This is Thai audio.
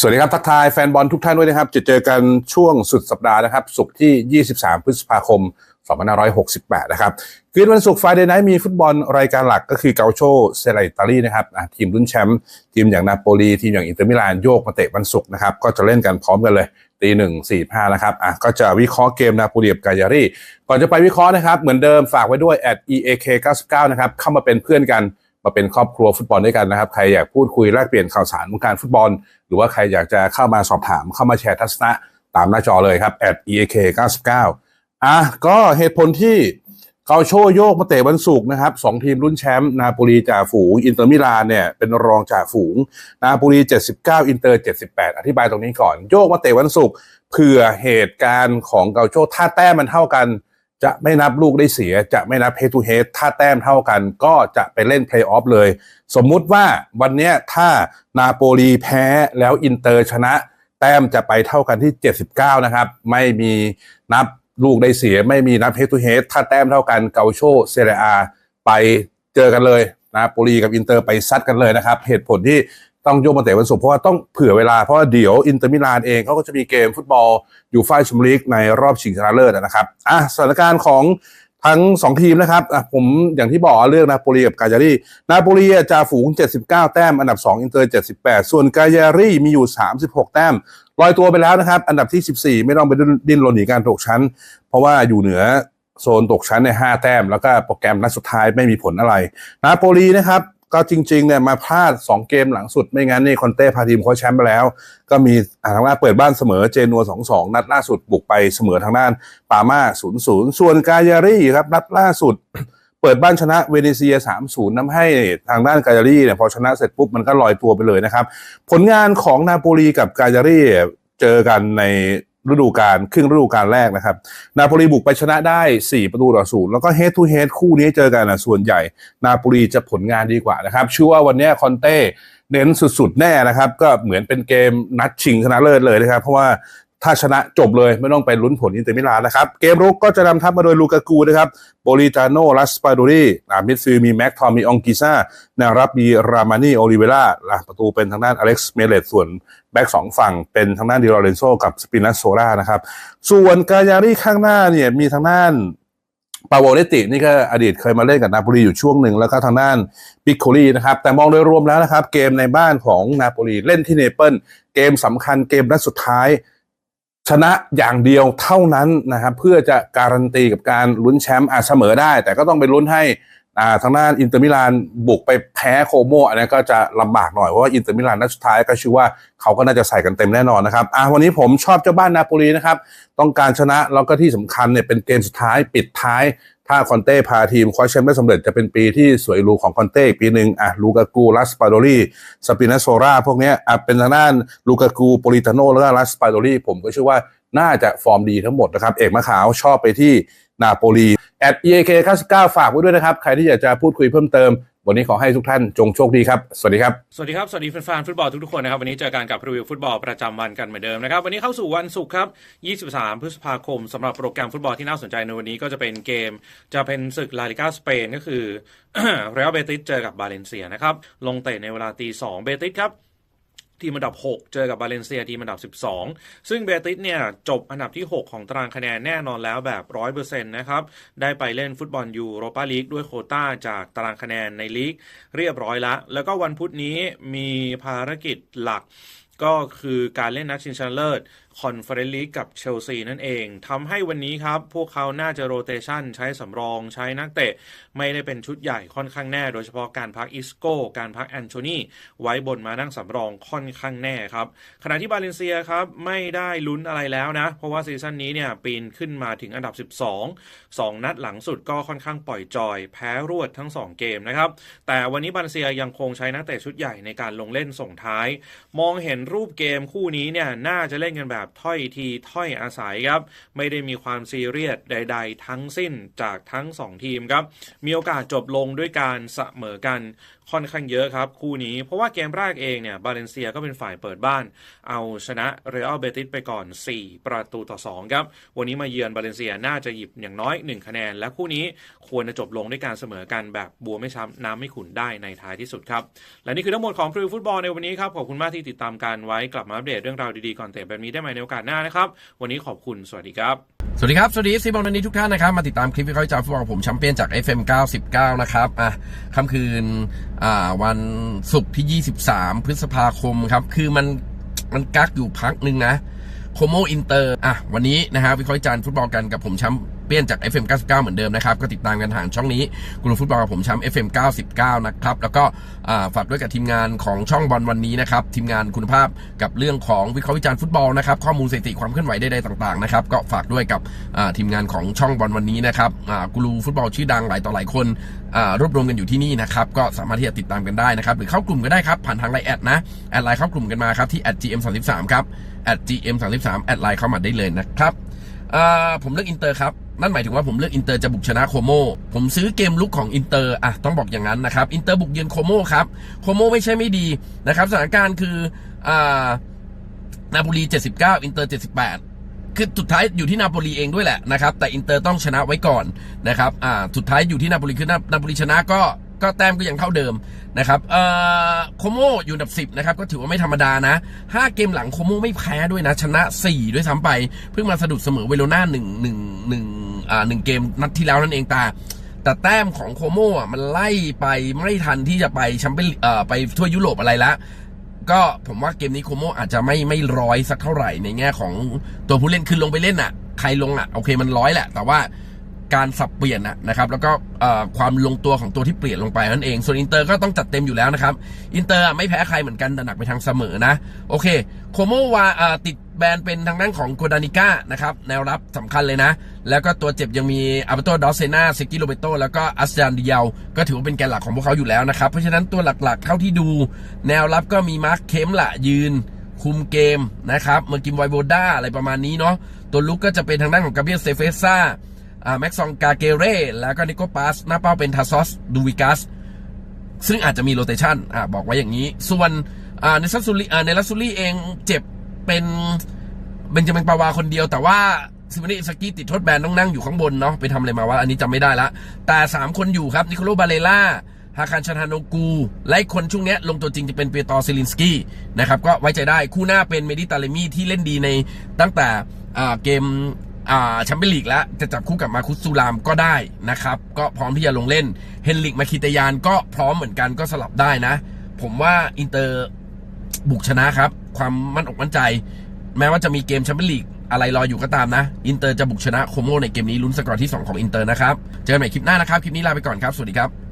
สวัสดีครับ ทักทายแฟนบอลทุกท่านด้วยนะครับ จะเจอกันช่วงสุดสัปดาห์นะครับ ศุกร์ที่ 23 พฤษภาคม 2568 นะครับ คืนวันศุกร์ไฟเดย์ไนท์มีฟุตบอลรายการหลักก็คือเกาโชเซเรตาลีนะครับทีมรุ่นแชมป์ทีมอย่างนาโปลีทีมอย่างอินเตอร์มิลานโยกมาเตะวันศุกร์นะครับ ก็จะเล่นกันพร้อมกันเลยตีหนึ่งสี่ห้านะครับอะก็จะวิเคราะห์เกมนาโปลีกับกายารีก่อนจะไปวิเคราะห์นะครับเหมือนเดิมฝากไว้ด้วย at eak 99นะครับเข้ามาเป็นเพื่อนกัน มาเป็นครอบครัวฟุตบอลด้วยกันนะครับ ใครอยากพูดคุยแลกเปลี่ยนข่าวสารวงการฟุตบอล หรือว่าใครอยากจะเข้ามาสอบถามเข้ามาแชร์ทัศนะตามหน้าจอเลยครับ at eak 99อะก็เหตุผลที่เขาโชโยกมาเตะวันศุกร์นะครับสองทีมรุ่นแชมป์นาโปลีจ่าฝูง อินเตอร์มิลานเนี่ยเป็นรองจ่าฝูง นาโปลี 79 อินเตอร์ 78 อธิบายตรงนี้ก่อน โยกมาเตะวันศุกร์เผื่อเหตุการณ์ของเกาโชถ้าแต้มมันเท่ากัน จะไม่นับลูกได้เสีย จะไม่นับเฮ d ทูเฮ d ถ้าแต้มเท่ากันก็จะไปเล่นเพลย์ออฟเลย สมมุติว่าวันนี้ถ้านาโปลีแพ้แล้วอินเตอร์ชนะ แต้มจะไปเท่ากันที่ 79 นะครับ ไม่มีนับลูกได้เสีย ไม่มีนับเฮ d ทูเฮ d ถ้าแต้มเท่ากันเกาโชเซเรียอาไปเจอกันเลยนาโปลีกับอินเตอร์ไปซัดกันเลยนะครับ เหตุผลที่ ต้องโยกมาเตะวันศุกร์เพราะว่าต้องเผื่อเวลาเพราะว่าเดี๋ยวอินเตอร์มิลานเองเขาก็จะมีเกมฟุตบอลอยูฟ่าแชมเลีกในรอบชิงชนะเลิศนะครับอะสถานการณ์ของทั้ง 2 ทีมนะครับอะผมอย่างที่บอกเรื่องนาโปลีกับกาญารีนาโปลีอะจ่าฝูง 79 แต้ม อันดับ 2 อินเตอร์ 78 ส่วนกาญารีมีอยู่ 36 แต้มลอยตัวไปแล้วนะครับ อันดับที่ 14 ไม่ต้องไปดิ้นรนหนีการตกชั้น เพราะว่าอยู่เหนือโซนตกชั้นใน 5 แต้ม แล้วก็โปรแกรมนัดสุดท้ายไม่มีผลอะไร นาโปลีนะครับ ก็จริงๆเนี่ยมาพลาด 2 เกมหลังสุดไม่งั้นนี่คอนเต้พาทีมคว้าแชมป์ไปแล้ว ก็มีทางด้านเปิดบ้านเสมอเจนัว 2-2 นัดล่าสุดบุกไปเสมอทางด้านปาม่า 0-0 ส่วนกายารีครับนัดล่าสุด เปิดบ้านชนะเวเนเซีย 3-0นำให้ทางด้านกายารีเนี่ยพอชนะเสร็จปุ๊บมันก็ลอยตัวไปเลยนะครับ ผลงานของนาโปลีกับกายารี่เจอกันใน ฤดูกาลครึ่งฤดูกาลแรกนะครับ นาโปลีบุกไปชนะได้ 4 ประตูต่อศูนย์แล้วก็เฮดทูเฮดคู่นี้เจอกันนะส่วนใหญ่ นาโปลีจะผลงานดีกว่านะครับเชื่อว่าวันนี้คอนเต้เน้นสุดๆแน่นะครับ ก็เหมือนเป็นเกมนัดชิงชนะเลิศเลยนะครับ เพราะว่า ถ้าชนะจบเลยไม่ต้องไปลุ้นผลอินเตอร์มิลานนะครับ เกมรุกก็จะนำทัพมาโดยลูกากูนะครับโบลิตาโนลัสปาโดรีอ่ามิดฟิล์มีแม็กทอมมีองกิซ่าแนวรับมีรามานีโอลิเวล่าอะประตูเป็นทางด้านอเล็กซ์เมเลตส่วนแบ็กสองฝั่งเป็นทางด้านดิโรเรนโซกับสปินัสโซรานะครับ ส่วนกายารีข้างหน้าเนี่ยมีทางด้านปาโวเลตินี่ก็อดีตเคยมาเล่นกับนาโปลีอยู่ช่วงหนึ่งแล้วก็ทางด้านปิโคลีนะครับแต่มองโดยรวมแล้วนะครับ เกมในบ้านของนาโปลีเล่นที่เนเปิลเกมสำคัญเกมนัดสุดท้าย ชนะอย่างเดียวเท่านั้นนะครับเพื่อจะการันตีกับการลุ้นแชมป์อาจเสมอได้ แต่ก็ต้องไปลุ้นให้ อ่าทางด้านอินเตอร์มิลานบุกไปแพ้โคโมอันนี้ก็จะลำบากหน่อยเพราะว่าอินเตอร์มิลานนัดสุดท้ายก็ชื่อว่าเขาก็น่าจะใส่กันเต็มแน่นอนนะครับอ่าวันนี้ผมชอบเจ้าบ้านนาโปลีนะครับต้องการชนะแล้วก็ที่สำคัญเนี่ยเป็นเกมสุดท้ายปิดท้าย ถ้าคอนเต้พาทีมคว้าแชมป์ได้สำเร็จจะเป็นปีที่สวยหรูของคอนเต้ปีหนึ่งอะลูกากูลัสปาโดรีสปินาโซราพวกนี้อะเป็นทางด้านลูกากูโปลิตาโนแล้วก็ลัสปาโดรีผมก็เชื่อว่าน่าจะฟอร์มดีทั้งหมดนะครับเอกมะขาวชอบไปที่นาโปลี แอด EAK 99ฝากไว้ด้วยนะครับ ใครที่อยากจะพูดคุยเพิ่มเติม วันนี้ขอให้ทุกท่านจงโชคดีครับ สวัสดีครับ สวัสดีครับ สวัสดีแฟนๆฟุตบอลทุกๆคนนะครับ วันนี้เจอกันกับรีวิวฟุตบอลประจำวันกันเหมือนเดิมนะครับ วันนี้เข้าสู่วันศุกร์ครับ 23 พฤษภาคมสำหรับโปรแกรมฟุตบอลที่น่าสนใจในวันนี้ก็จะเป็นเกม จะเป็นศึกลาลิกาสเปนก็คือเรอัลเบติสเจอกับบาเลนเซียนะครับลงเตะในเวลาตีสองเบติสครับ ทีมอันดับ 6 เจอกับบาเลนเซียทีมอันดับ 12 ซึ่งเบติสเนี่ยจบอันดับที่ 6 ของตารางคะแนนแน่นอนแล้วแบบ 100%นะครับ ได้ไปเล่นฟุตบอลยูโรปาลีกด้วยโคต้าจากตารางคะแนนในลีกเรียบร้อยละ แล้วก็วันพุธนี้มีภารกิจหลัก ก็คือการเล่นนัดชิงชนะเลิศคอนเฟอเรนซ์ลีกกับเชลซีนั่นเองทำให้วันนี้ครับ พวกเขาน่าจะโรเตชันใช้สำรองใช้นักเตะ ไม่ได้เป็นชุดใหญ่ค่อนข้างแน่ โดยเฉพาะการพักอิสโก้ การพักแอนโทนีไว้บนมานั่งสำรองค่อนข้างแน่ครับ ขณะที่บาเลนเซียครับ ไม่ได้ลุ้นอะไรแล้วนะ เพราะว่าซีซั่นนี้เนี่ยปีนขึ้นมาถึงอันดับ 12 2 นัดหลังสุดก็ค่อนข้างปล่อยจอย แพ้รวดทั้ง 2 เกมนะครับแต่วันนี้บาเลนเซียยังคงใช้นักเตะชุดใหญ่ในการลงเล่นส่งท้าย มองเห็นรูปเกมคู่นี้เนี่ยน่าจะเล่นกันแบบถ้อยทีถ้อยอาศัยครับ ไม่ได้มีความซีเรียสใด ๆ ทั้งสิ้นจากทั้ง 2 ทีมครับ มีโอกาสจบลงด้วยการเสมอกันค่อนข้างเยอะครับ คู่นี้ เพราะว่าเกมแรกเองเนี่ยบาเลนเซียก็เป็นฝ่ายเปิดบ้าน เอาชนะเรอัลเบติสไปก่อน 4 ประตูต่อ 2 ครับ วันนี้มาเยือนบาเลนเซียน่าจะหยิบอย่างน้อย 1 คะแนน และคู่นี้ควรจะจบลงด้วยการเสมอกันแบบบัวไม่ช้ำน้ำไม่ขุ่นได้ในท้ายที่สุดครับ และนี่คือทั้งหมดของพรีวิวฟุตบอลในวันนี้ครับขอบคุณมากที่ติดตามกันไว้กลับมาอัปเดตเรื่องราวดีๆก่อนเตะแบบนี้ได้ใหม่ในโอกาสหน้านะครับวันนี้ขอบคุณสวัสดีครับ สวัสดีครับ สวัสดีซีบอลวันนี้ทุกท่านนะครับ มาติดตามคลิปวิเคราะห์จากฟุตบอลผมแชมเปี้ยนจาก FM 99 นะครับ อะค่ำคืน อ่า วันศุกร์ที่ 23 พฤษภาคมครับ คือมัน มันกักอยู่พักหนึ่งนะ โคโมอินเตอร์ อะ วันนี้นะฮะวิเคราะห์จานฟุตบอลกันกับผมแชมป์ เปี้ยนจาก FM 99 เหมือนเดิมนะครับ ก็ติดตามกันทางช่องนี้กุลฟุตบอลกับผมแชมป์ FM 99 นะครับ แล้วก็ฝากด้วยกับทีมงานของช่องบอลวันนี้นะครับ ทีมงานคุณภาพกับเรื่องของวิเคราะห์วิจารณ์ฟุตบอลนะครับ ข้อมูลสถิติความเคลื่อนไหวใดๆต่างๆนะครับ ก็ฝากด้วยกับทีมงานของช่องบอลวันนี้นะครับกูรูฟุตบอลชื่อดังหลายต่อหลายคนรวบรวมกันอยู่ที่นี่นะครับก็สามารถที่จะติดตามกันได้นะครับหรือเข้ากลุ่มก็ได้ครับผ่านทางไลน์แอดนะแอดไลน์เข้ากลุ่มกันมาครับที่ @gm33 ครับ @gm33 แอดไลน์เข้ามาได้เลยนะครับอ่าผมเลือกอินเตอร์ครับ นั่นหมายถึงว่าผมเลือกอินเตอร์จะบุกชนะโคโมผมซื้อเกมลุกของอินเตอร์อะต้องบอกอย่างนั้นนะครับอินเตอร์บุกเยือนโคโมครับโคโมไม่ใช่ไม่ดีนะครับสถานการณ์คืออ่านาบุรี 79 อินเตอร์ 78 คือสุดท้ายอยู่ที่นาโปลีเองด้วยแหละนะครับ แต่อินเตอร์ต้องชนะไว้ก่อนนะครับอ่าสุดท้ายอยู่ที่นาโปลีคือนานาโปลีชนะก็ ก็แต้มก็ยังเท่าเดิมนะครับเอ่อโคโมอยู่อันดับ 10 นะครับ ก็ถือว่าไม่ธรรมดานะ 5 เกมหลังโคโมไม่แพ้ด้วยนะ ชนะ 4 ด้วยซ้ำไป เพิ่งมาสะดุดเสมอเวโรนา1 1 1อ่า1เกมนัดที่แล้วนั่นเองต่แต่แต้มของโคโมอะมันไล่ไปไม่ทันที่จะไปแชมเปี้ยนเอ่อไปทั่วยุโรปอะไรละก็ผมว่าเกมนี้โคโมอาจจะไม่ไม่ร้อยสักเท่าไหร่ในแง่ของตัวผู้เล่นคือลงไปเล่นอะ ใครลงอะโอเคมันร้อยแหละ แต่ว่า การสับเปลี่ยนนะครับแล้วก็ความลงตัวของตัวที่เปลี่ยนลงไปนั่นเองส่วนอินเตอร์ก็ต้องจัดเต็มอยู่แล้วนะครับอินเตอร์ไม่แพ้ใครเหมือนกันแต่หนักไปทางเสมอนะโอเคโคโมวาติดแบนเป็นทางด้านของโกดานิก้านะครับแนวรับสำคัญเลยนะ แล้วก็ตัวเจ็บยังมีอาร์เบโตดอสเซนาเซกิโรเบโตแล้วก็อัสจานดิเยาก็ถือว่าเป็นแกนหลักของพวกเขาอยู่แล้วนะครับ เพราะฉะนั้นตัวหลักๆ เท่าที่ดู แนวรับก็มีมาร์คเคมละยืน คุมเกมนะครับเมอร์กิมไวโบด้าอะไรประมาณนี้เนาะตัวลุกก็จะเป็นทางด้านของกาเบียลเซเฟซ่า แม็กซองกาเกเร่แล้วก็นิโกปาสหน้าเป้าเป็นทาซอสดูวิกัสซึ่งอาจจะมีโรเตชันอ่าบอกไว้อย่างนี้ ส่วนในซัสซูรีอ่าในลัสซูรีเองเจ็บเป็นเบนจามินปาวาคนเดียวแต่ว่าซิม o นีสกี้ติดโทษแบนต้องนั่งอยู่ข้างบนเนาะไปทำอะไรมาว่าอันนี้จำไม่ได้ละ แต่ 3 คนอยู่ครับนิโคลบาเลล่าฮาคารชาทานโนกูและคนช่วงเนี้ยลงตัวจริงจะเป็นเปียตอร์ซิลินสกี้นะครับก็ไว้ใจได้คู่หน้าเป็นเมดิตาเลมี่ที่เล่นดีในตั้งแต่เกม แชมเปี้ยนลีกแล้ว จะจับคู่กับมาคุสซูรามก็ได้นะครับ ก็พร้อมที่จะลงเล่นเฮนริกมาคิตยานก็พร้อมเหมือนกันก็สลับได้นะ ผมว่าอินเตอร์บุกชนะครับ ความมั่นอกมั่นใจ แม้ว่าจะมีเกมแชมเปี้ยนลีกอะไรรออยู่ก็ตามนะ อินเตอร์จะบุกชนะโคโมในเกมนี้ลุ้นสกอร์ที่ 2 ของอินเตอร์นะครับ เจอกันใหม่คลิปหน้านะครับ คลิปนี้ลาไปก่อนครับ สวัสดีครับ